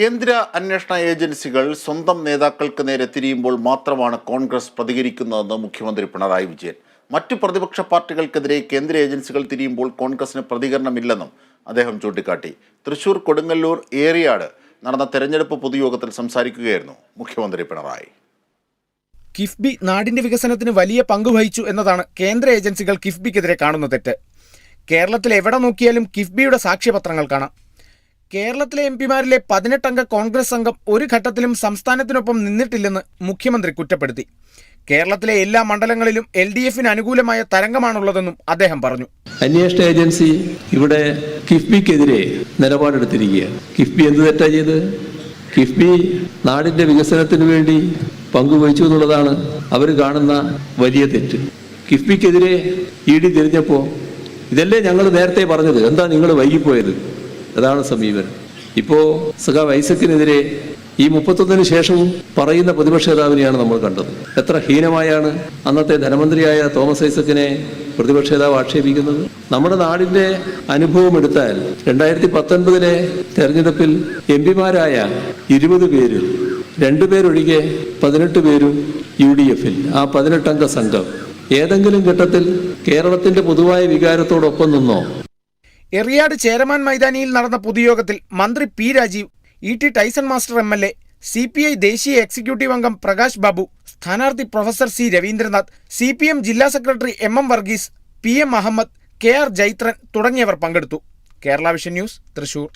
കേന്ദ്ര അന്വേഷണ ഏജൻസികൾ സ്വന്തം നേതാക്കൾക്ക് നേരെ തിരിയുമ്പോൾ മാത്രമാണ് കോൺഗ്രസ് പ്രതികരിക്കുന്നതെന്ന് മുഖ്യമന്ത്രി പിണറായി വിജയൻ. മറ്റു പ്രതിപക്ഷ പാർട്ടികൾക്കെതിരെ കേന്ദ്ര ഏജൻസികൾ തിരിയുമ്പോൾ കോൺഗ്രസിന് പ്രതികരണമില്ലെന്നും അദ്ദേഹം ചൂണ്ടിക്കാട്ടി. തൃശൂർ കൊടുങ്ങല്ലൂർ ഏറിയാട് നടന്ന തെരഞ്ഞെടുപ്പ് പൊതുയോഗത്തിൽ സംസാരിക്കുകയായിരുന്നു മുഖ്യമന്ത്രി പിണറായി. കിഫ്ബി നാടിന്റെ വികസനത്തിന് വലിയ പങ്ക് വഹിച്ചു എന്നതാണ് കേന്ദ്ര ഏജൻസികൾ കിഫ്ബിക്കെതിരെ കാണുന്ന തെറ്റ്. കേരളത്തിൽ എവിടെ നോക്കിയാലും കിഫ്ബിയുടെ സാക്ഷ്യപത്രങ്ങൾ കാണാം. കേരളത്തിലെ എം പിമാരിലെ പതിനെട്ടംഗ കോൺഗ്രസ് സംഘം ഒരു ഘട്ടത്തിലും സംസ്ഥാനത്തിനൊപ്പം നിന്നിട്ടില്ലെന്ന് മുഖ്യമന്ത്രി കുറ്റപ്പെടുത്തി. കേരളത്തിലെ എല്ലാ മണ്ഡലങ്ങളിലും എൽ ഡി എഫിന് അനുകൂലമായ തരംഗമാണുള്ളതെന്നും അദ്ദേഹം പറഞ്ഞു. അന്വേഷണ ഏജൻസി ഇവിടെ കിഫ്ബിക്കെതിരെ നിലപാടെടുത്തിരിക്കുകയാണ്. കിഫ്ബി എന്ത് തെറ്റാ ചെയ്ത് കിഫ്ബി നാടിന്റെ വികസനത്തിന് വേണ്ടി പങ്കുവഹിച്ചു എന്നുള്ളതാണ് അവർ കാണുന്ന വലിയ തെറ്റ്. കിഫ്ബിക്കെതിരെ ഇ ഡി തിരിഞ്ഞപ്പോൾ ഇതല്ലേ ഞങ്ങൾ നേരത്തെ പറഞ്ഞത്? എന്താ നിങ്ങൾ വൈകിപ്പോയത്? അതാണ് സമീപനം. ഇപ്പോ സഖാവ് ഐസക്കിനെതിരെ ഈ മുപ്പത്തൊന്നിന് ശേഷവും പറയുന്ന പ്രതിപക്ഷ നേതാവിനെയാണ് നമ്മൾ കണ്ടത്. എത്ര ഹീനമായാണ് അന്നത്തെ ധനമന്ത്രിയായ തോമസ് ഐസക്കിനെ പ്രതിപക്ഷ നേതാവ് ആക്ഷേപിക്കുന്നത്? നമ്മുടെ നാടിന്റെ അനുഭവം എടുത്താൽ രണ്ടായിരത്തി പത്തൊൻപതിലെ തെരഞ്ഞെടുപ്പിൽ എം പിമാരായ ഇരുപത് പേരിൽ രണ്ടുപേരൊഴികെ പതിനെട്ട് പേരും യു ഡി എഫിൽ. ആ പതിനെട്ടംഗ സംഘം ഏതെങ്കിലും ഘട്ടത്തിൽ കേരളത്തിന്റെ പൊതുവായ വികാരത്തോടൊപ്പം നിന്നോ എറിയാട് ചേരമാൻ മൈതാനിയിൽ നടന്ന പൊതുയോഗത്തിൽ മന്ത്രി P Rajeev E T Tyson master M L A C P I ദേശീയ എക്സിക്യൂട്ടീവ് അംഗം പ്രകാശ് ബാബു സ്ഥാനാർത്ഥി professor C Raveendranath C P M ജില്ലാ secretary M M Varghese P M Ahammed K R Jaithran തുടങ്ങിയവർ പങ്കെടുത്തു. Kerala vision news Thrissur.